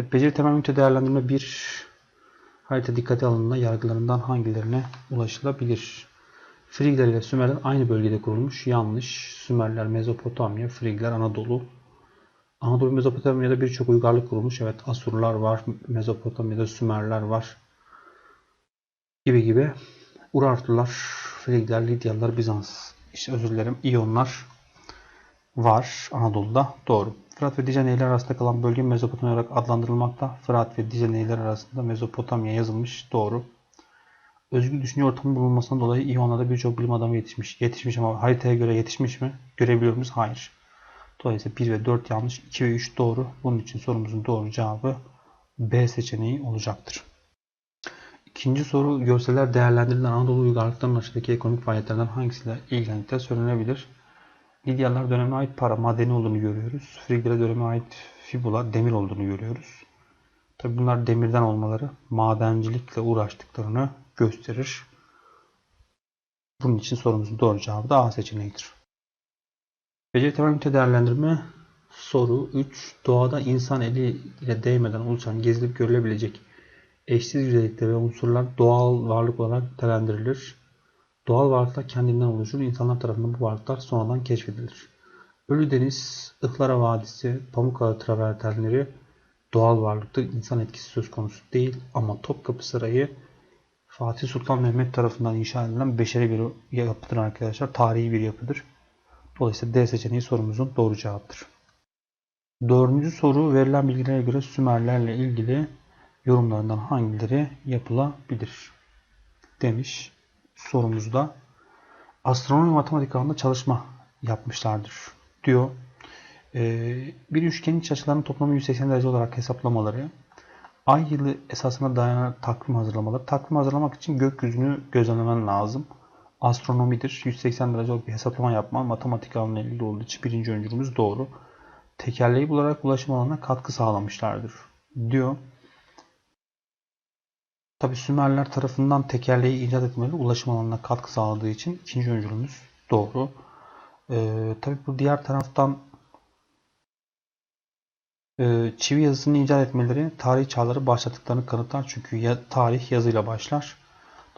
Evet, beceri temel ünite değerlendirme 1 harita dikkate alındığında yargılarından hangilerine ulaşılabilir? Frigler ile Sümerler aynı bölgede kurulmuş. Yanlış. Sümerler Mezopotamya, Frigler Anadolu. Anadolu Mezopotamya'da birçok uygarlık kurulmuş. Evet Asurlar var, Mezopotamya'da Sümerler var. Gibi gibi. Urartular, Frigler, Lidyalılar, Bizans. İşte özür dilerim İyonlar var Anadolu'da. Doğru. Fırat ve Dicle nehirleri arasında kalan bölge Mezopotamya olarak adlandırılmakta. Fırat ve Dicle nehirleri arasında Mezopotamya yazılmış. Doğru. Özgür düşünce ortamı bulunmasından dolayı İyonlarda birçok bilim adamı yetişmiş. Yetişmiş ama haritaya göre yetişmiş mi? Görebiliyor muyuz? Hayır. Dolayısıyla 1 ve 4 yanlış, 2 ve 3 doğru. Bunun için sorumuzun doğru cevabı B seçeneği olacaktır. İkinci soru görseller değerlendirilen Anadolu uygarlıklarının aşağıdaki ekonomik faaliyetlerden hangisiyle ilgilendiği söylenebilir. Lidyalılar dönemine ait para, madeni olduğunu görüyoruz. Friglere dönemine ait fibula, demir olduğunu görüyoruz. Tabi bunlar demirden olmaları madencilikle uğraştıklarını gösterir. Bunun için sorumuzun doğru cevabı da A seçeneğidir. Beceri temel ünite değerlendirme soru 3. Doğada insan eli ile değmeden oluşan gezilip görülebilecek eşsiz yüzeylikler ve unsurlar doğal varlık olarak nitelendirilir. Doğal varlıklar kendinden oluşur. İnsanlar tarafından bu varlıklar sonradan keşfedilir. Ölü Deniz, Ihlara Vadisi, Pamukkale travertenleri doğal varlıktır. İnsan etkisi söz konusu değil ama Topkapı Sarayı Fatih Sultan Mehmet tarafından inşa edilen beşeri bir yapıdır arkadaşlar. Tarihi bir yapıdır. Dolayısıyla D seçeneği sorumuzun doğru cevaptır. Dördüncü soru verilen bilgilere göre Sümerlerle ilgili yorumlarından hangileri yapılabilir? Demiş sorumuzda. Astronomi matematik alanında çalışma yapmışlardır diyor. Ee, bir üçgenin iç açılarının toplamı 180 derece olarak hesaplamaları, ay yılı esasına dayanan takvim hazırlamaları. Takvim hazırlamak için gökyüzünü gözlemlemen lazım. Astronomidir. 180 derece olarak bir hesaplama yapman matematik alanıyla ilgili olduğu için birinci öncülümüz doğru. Tekerleği bularak ulaşım alanına katkı sağlamışlardır diyor. Tabi Sümerler tarafından tekerleği icat etmeleri ulaşım alanına katkı sağladığı için ikinci öncülümüz doğru. Ee, tabi bu diğer taraftan e, çivi yazısını icat etmeleri tarih çağları başlattıklarını kanıtlar. Çünkü ya, tarih yazıyla başlar.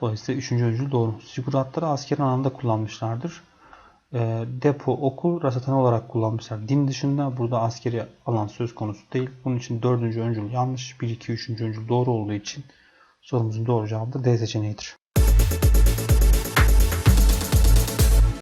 Dolayısıyla üçüncü öncül doğru. Ziguratları asker anlamda kullanmışlardır. E, depo, okul, rasathane olarak kullanmışlar. Din dışında burada askeri alan söz konusu değil. Bunun için dördüncü öncül yanlış. 1, 2, üçüncü öncül doğru olduğu için sorumuzun doğru cevabı da D seçeneğidir.